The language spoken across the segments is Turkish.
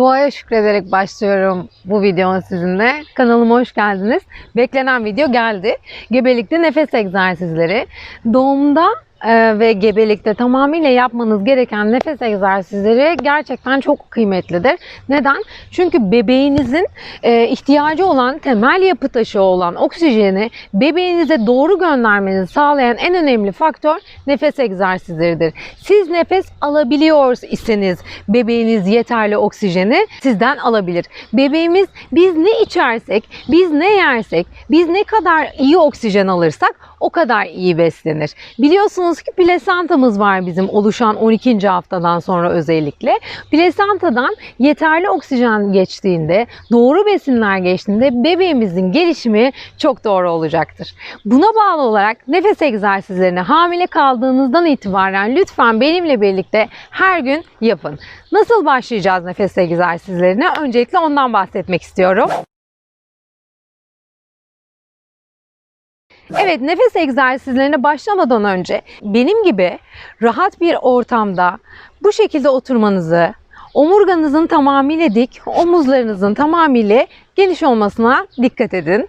Doğaya şükrederek başlıyorum bu videoma sizinle. Kanalıma hoş geldiniz. Beklenen video geldi. Gebelikte nefes egzersizleri. Doğumda ve gebelikte tamamıyla yapmanız gereken nefes egzersizleri gerçekten çok kıymetlidir. Neden? Çünkü bebeğinizin e, ihtiyacı olan temel yapı taşı olan oksijeni bebeğinize doğru göndermenizi sağlayan en önemli faktör nefes egzersizleridir. Siz nefes alabiliyor iseniz bebeğiniz yeterli oksijeni sizden alabilir. Bebeğimiz biz ne içersek, biz ne yersek, biz ne kadar iyi oksijen alırsak o kadar iyi beslenir. Biliyorsunuz ki plasentamız var bizim oluşan 12. haftadan sonra özellikle. Plasentadan yeterli oksijen geçtiğinde, doğru besinler geçtiğinde bebeğimizin gelişimi çok doğru olacaktır. Buna bağlı olarak nefes egzersizlerini hamile kaldığınızdan itibaren lütfen benimle birlikte her gün yapın. Nasıl başlayacağız nefes egzersizlerine? Öncelikle ondan bahsetmek istiyorum. Evet, nefes egzersizlerine başlamadan önce benim gibi rahat bir ortamda bu şekilde oturmanızı, omurganızın tamamıyla dik, omuzlarınızın tamamıyla geniş olmasına dikkat edin.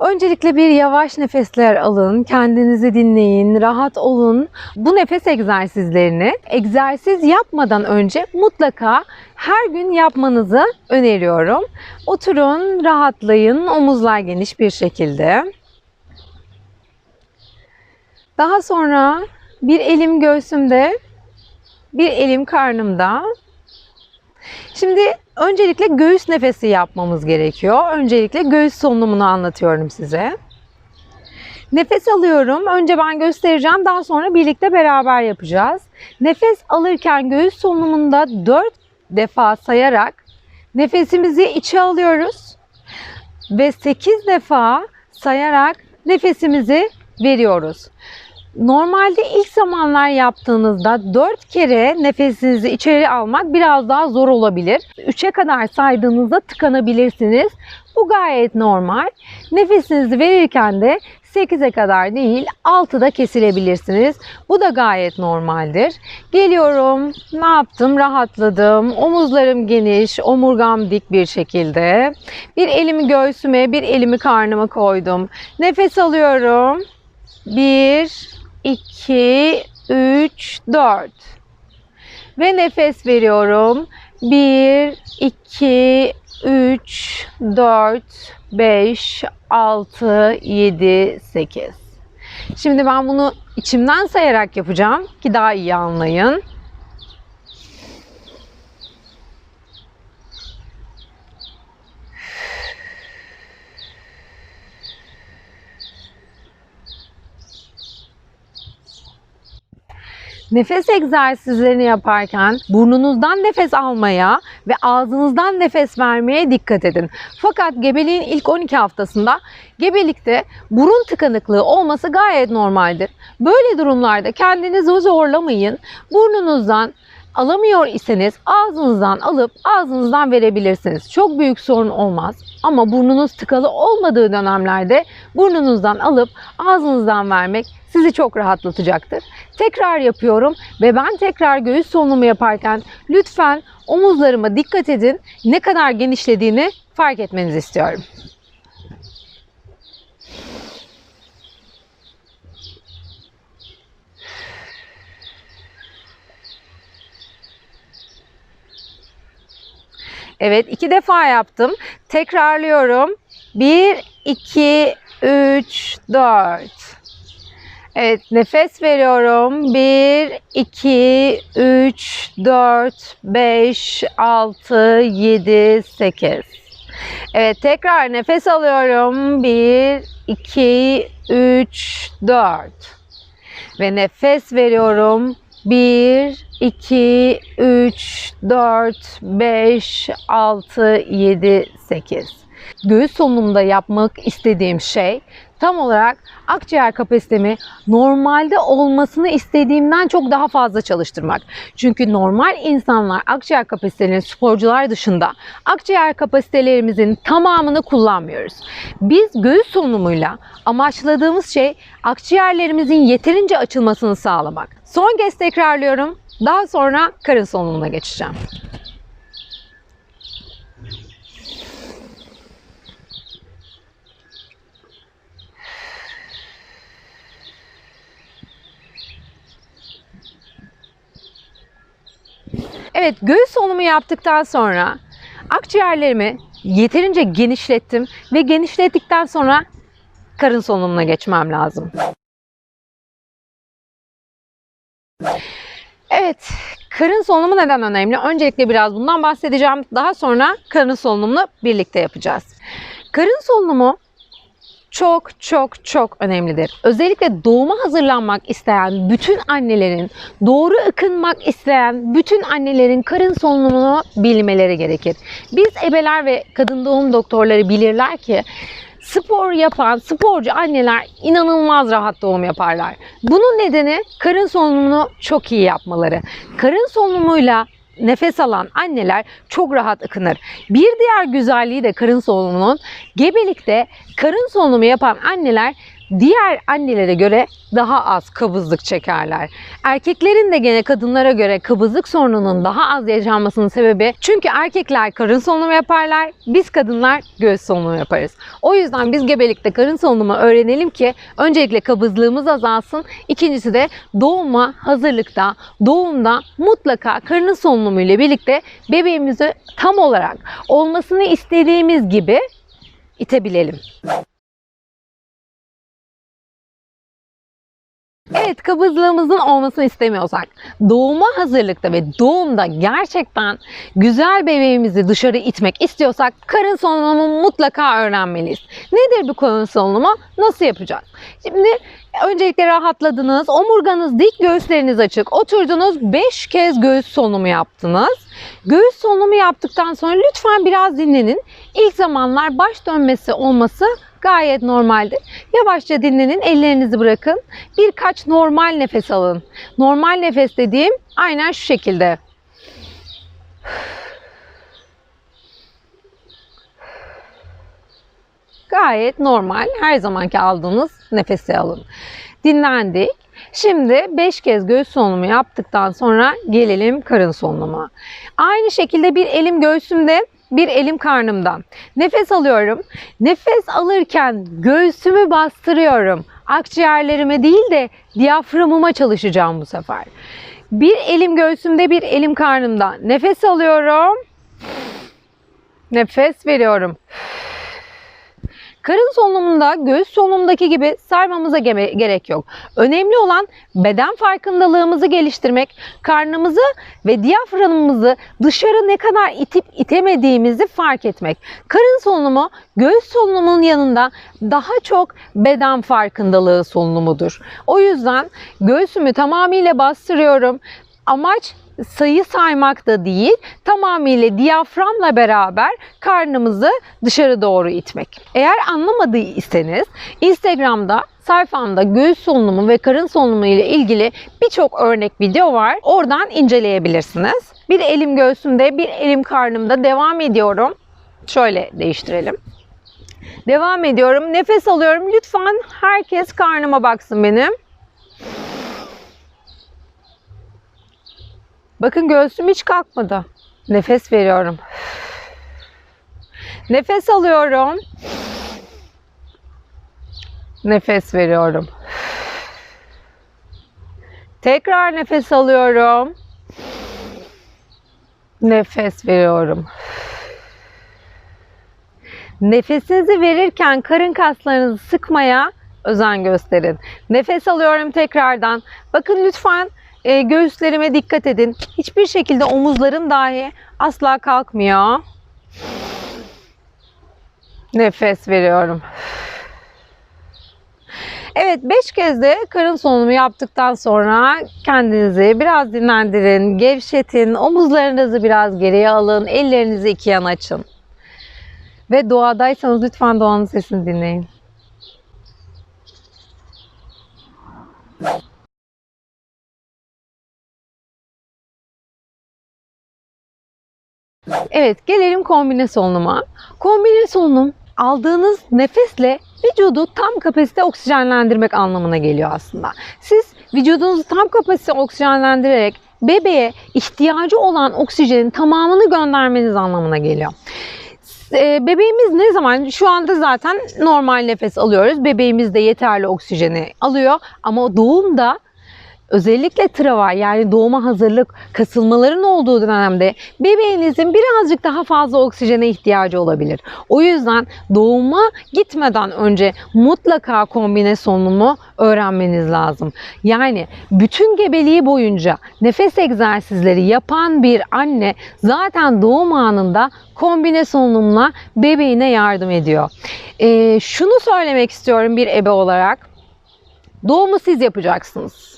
Öncelikle bir yavaş nefesler alın, kendinizi dinleyin, rahat olun. Bu nefes egzersizlerini egzersiz yapmadan önce mutlaka her gün yapmanızı öneriyorum. Oturun, rahatlayın, omuzlar geniş bir şekilde. Daha sonra bir elim göğsümde, bir elim karnımda. Şimdi öncelikle göğüs nefesi yapmamız gerekiyor. Öncelikle göğüs solunumunu anlatıyorum size. Nefes alıyorum. Önce ben göstereceğim. Daha sonra birlikte beraber yapacağız. Nefes alırken göğüs solunumunda 4 defa sayarak nefesimizi içe alıyoruz ve 8 defa sayarak nefesimizi veriyoruz. Normalde ilk zamanlar yaptığınızda 4 kere nefesinizi içeri almak biraz daha zor olabilir. 3'e kadar saydığınızda tıkanabilirsiniz. Bu gayet normal. Nefesinizi verirken de 8'e kadar değil 6'da kesilebilirsiniz. Bu da gayet normaldir. Geliyorum. Ne yaptım? Rahatladım. Omuzlarım geniş, omurgam dik bir şekilde. Bir elimi göğsüme, bir elimi karnıma koydum. Nefes alıyorum. 1 2 3 4 ve nefes veriyorum. 1 2 3 4 5 6 7 8 Şimdi ben bunu içimden sayarak yapacağım ki daha iyi anlayın. Nefes egzersizlerini yaparken burnunuzdan nefes almaya ve ağzınızdan nefes vermeye dikkat edin. Fakat gebeliğin ilk 12 haftasında gebelikte burun tıkanıklığı olması gayet normaldir. Böyle durumlarda kendinizi zorlamayın. Burnunuzdan alamıyor iseniz ağzınızdan alıp ağzınızdan verebilirsiniz. Çok büyük sorun olmaz. Ama burnunuz tıkalı olmadığı dönemlerde burnunuzdan alıp ağzınızdan vermek sizi çok rahatlatacaktır. Tekrar yapıyorum ve ben tekrar göğüs solunumu yaparken lütfen omuzlarıma dikkat edin. Ne kadar genişlediğini fark etmenizi istiyorum. Evet iki defa yaptım. Tekrarlıyorum. 1, 2, 3, 4. Evet nefes veriyorum. 1, 2, 3, 4, 5, 6, 7, 8. Evet tekrar nefes alıyorum. 1, 2, 3, 4. Ve nefes veriyorum. 1, 2, 3, 4, 5, 6, 7, 8. Göğüs solunumunda yapmak istediğim şey tam olarak akciğer kapasitemi normalde olmasını istediğimden çok daha fazla çalıştırmak. Çünkü normal insanlar akciğer kapasitelerini sporcular dışında akciğer kapasitelerimizin tamamını kullanmıyoruz. Biz göğüs solunumuyla amaçladığımız şey akciğerlerimizin yeterince açılmasını sağlamak. Son kez tekrarlıyorum. Daha sonra karın solunumuna geçeceğim. Evet, göğüs solunumu yaptıktan sonra akciğerlerimi yeterince genişlettim ve genişlettikten sonra karın solunumuna geçmem lazım. Evet, karın solunumu neden önemli? Öncelikle biraz bundan bahsedeceğim. Daha sonra karın solunumunu birlikte yapacağız. Karın solunumu çok çok çok önemlidir. Özellikle doğuma hazırlanmak isteyen bütün annelerin, doğru ıkınmak isteyen bütün annelerin karın solunumunu bilmeleri gerekir. Biz ebeler ve kadın doğum doktorları bilirler ki spor yapan sporcu anneler inanılmaz rahat doğum yaparlar. Bunun nedeni karın solunumunu çok iyi yapmaları. Karın solunumuyla nefes alan anneler çok rahat ıkınır. Bir diğer güzelliği de karın solunumunun gebelikte karın solunumu yapan anneler diğer annelere göre daha az kabızlık çekerler. Erkeklerin de gene kadınlara göre kabızlık sorununun daha az yaşanmasının sebebi çünkü erkekler karın solunumu yaparlar, biz kadınlar göğüs solunumu yaparız. O yüzden biz gebelikte karın solunumu öğrenelim ki öncelikle kabızlığımız azalsın, ikincisi de doğuma hazırlıkta, doğumda mutlaka karın solunumu ile birlikte bebeğimizi tam olarak olmasını istediğimiz gibi itebilelim. Evet kabızlığımızın olmasını istemiyorsak doğuma hazırlıkta ve doğumda gerçekten güzel bebeğimizi dışarı itmek istiyorsak karın solunumu mutlaka öğrenmeliyiz. Nedir bu karın solunumu? Nasıl yapacağız? Şimdi öncelikle rahatladınız, omurganız dik, göğüsleriniz açık. Oturdunuz 5 kez göğüs solunumu yaptınız. Göğüs solunumu yaptıktan sonra lütfen biraz dinlenin. İlk zamanlar baş dönmesi olması gayet normaldir. Yavaşça dinlenin, ellerinizi bırakın. Birkaç normal nefes alın. Normal nefes dediğim aynen şu şekilde. Gayet normal, her zamanki aldığınız nefesi alın. Dinlendik. Şimdi 5 kez göğüs solunumu yaptıktan sonra gelelim karın solunuma. Aynı şekilde bir elim göğsümde, bir elim karnımda. Nefes alıyorum. Nefes alırken göğsümü bastırıyorum. Akciğerlerime değil de diyaframıma çalışacağım bu sefer. Bir elim göğsümde, bir elim karnımda. Nefes alıyorum. Nefes veriyorum. Karın solunumunda göğüs solunumundaki gibi sarmamıza gerek yok. Önemli olan beden farkındalığımızı geliştirmek, karnımızı ve diyaframımızı dışarı ne kadar itip itemediğimizi fark etmek. Karın solunumu göğüs solunumunun yanında daha çok beden farkındalığı solunumudur. O yüzden göğsümü tamamıyla bastırıyorum. Amaç sayı saymak da değil, tamamıyla diyaframla beraber karnımızı dışarı doğru itmek. Eğer anlamadıysanız Instagram'da sayfamda göğüs solunumu ve karın solunumu ile ilgili birçok örnek video var. Oradan inceleyebilirsiniz. Bir elim göğsümde, bir elim karnımda devam ediyorum. Şöyle değiştirelim. Devam ediyorum. Nefes alıyorum. Lütfen herkes karnıma baksın benim. Bakın göğsüm hiç kalkmadı. Nefes veriyorum. Nefes alıyorum. Nefes veriyorum. Tekrar nefes alıyorum. Nefes veriyorum. Nefesinizi verirken karın kaslarınızı sıkmaya özen gösterin. Nefes alıyorum tekrardan. Bakın lütfen e, göğüslerime dikkat edin. Hiçbir şekilde omuzlarım dahi asla kalkmıyor. Nefes veriyorum. Evet 5 kez de karın solunumu yaptıktan sonra kendinizi biraz dinlendirin, gevşetin, omuzlarınızı biraz geriye alın, ellerinizi iki yana açın. Ve doğadaysanız lütfen doğanın sesini dinleyin. Evet gelelim kombine solunuma. Kombine solunum aldığınız nefesle vücudu tam kapasite oksijenlendirmek anlamına geliyor aslında. Siz vücudunuzu tam kapasite oksijenlendirerek bebeğe ihtiyacı olan oksijenin tamamını göndermeniz anlamına geliyor. E, bebeğimiz ne zaman şu anda zaten normal nefes alıyoruz. Bebeğimiz de yeterli oksijeni alıyor ama doğumda özellikle travay yani doğuma hazırlık kasılmaların olduğu dönemde bebeğinizin birazcık daha fazla oksijene ihtiyacı olabilir. O yüzden doğuma gitmeden önce mutlaka kombine solunumu öğrenmeniz lazım. Yani bütün gebeliği boyunca nefes egzersizleri yapan bir anne zaten doğum anında kombine solunumla bebeğine yardım ediyor. Ee, şunu söylemek istiyorum bir ebe olarak. Doğumu siz yapacaksınız.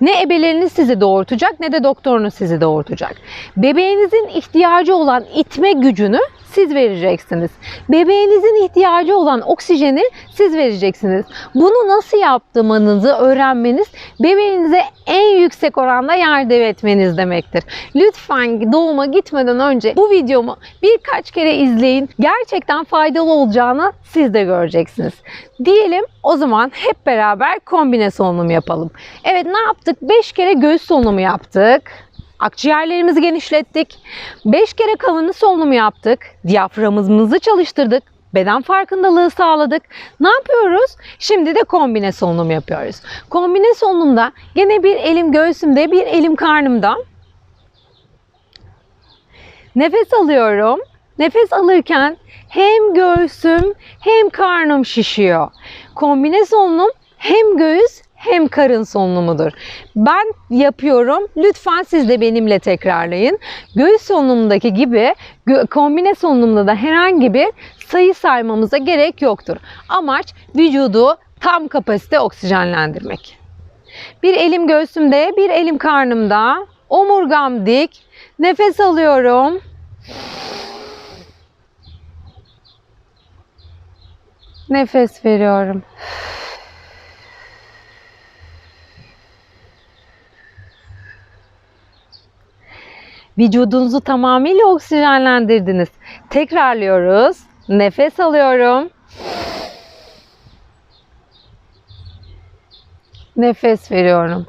Ne ebeleriniz sizi doğurtacak ne de doktorunuz sizi doğurtacak. Bebeğinizin ihtiyacı olan itme gücünü siz vereceksiniz. Bebeğinizin ihtiyacı olan oksijeni siz vereceksiniz. Bunu nasıl yaptığınızı öğrenmeniz bebeğinize en yüksek oranda yardım etmeniz demektir. Lütfen doğuma gitmeden önce bu videomu birkaç kere izleyin. Gerçekten faydalı olacağını siz de göreceksiniz. Diyelim o zaman hep beraber kombine solunum yapalım. Evet ne yaptık? 5 kere göğüs solunumu yaptık. Akciğerlerimizi genişlettik. 5 kere kavunu solunumu yaptık. Diyaframımızı çalıştırdık. Beden farkındalığı sağladık. Ne yapıyoruz? Şimdi de kombine solunum yapıyoruz. Kombine solunumda gene bir elim göğsümde, bir elim karnımda. Nefes alıyorum. Nefes alırken hem göğsüm hem karnım şişiyor. Kombine solunum hem göğüs karın solunumudur. Ben yapıyorum. Lütfen siz de benimle tekrarlayın. Göğüs solunumundaki gibi kombine solunumda da herhangi bir sayı saymamıza gerek yoktur. Amaç vücudu tam kapasite oksijenlendirmek. Bir elim göğsümde, bir elim karnımda. Omurgam dik. Nefes alıyorum. Nefes veriyorum. Vücudunuzu tamamıyla oksijenlendirdiniz. Tekrarlıyoruz. Nefes alıyorum. Nefes veriyorum.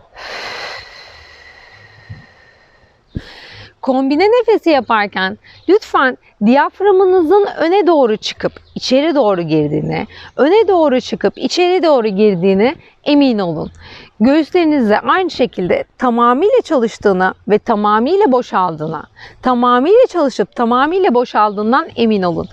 Kombine nefesi yaparken lütfen diyaframınızın öne doğru çıkıp içeri doğru girdiğine, öne doğru çıkıp içeri doğru girdiğine emin olun. Göğüslerinizde aynı şekilde tamamıyla çalıştığına ve tamamıyla boşaldığına, tamamıyla çalışıp tamamıyla boşaldığından emin olun.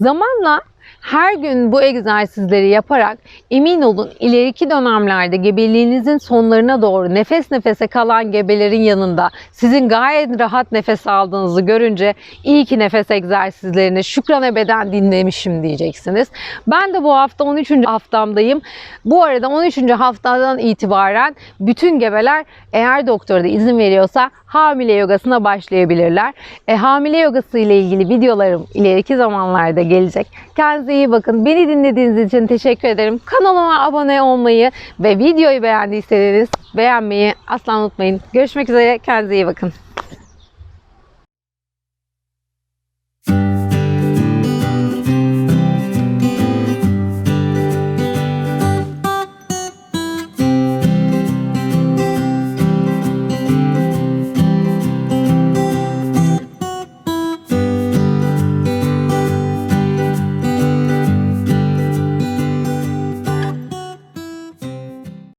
Zamanla her gün bu egzersizleri yaparak emin olun ileriki dönemlerde gebeliğinizin sonlarına doğru nefes nefese kalan gebelerin yanında sizin gayet rahat nefes aldığınızı görünce iyi ki nefes egzersizlerini şükran beden dinlemişim diyeceksiniz. Ben de bu hafta 13. haftamdayım. Bu arada 13. haftadan itibaren bütün gebeler eğer doktor da izin veriyorsa hamile yogasına başlayabilirler. E, hamile yogası ile ilgili videolarım ileriki zamanlarda gelecek. Kendinize iyi bakın. Beni dinlediğiniz için teşekkür ederim. Kanalıma abone olmayı ve videoyu beğendiyseniz beğenmeyi asla unutmayın. Görüşmek üzere. Kendinize iyi bakın.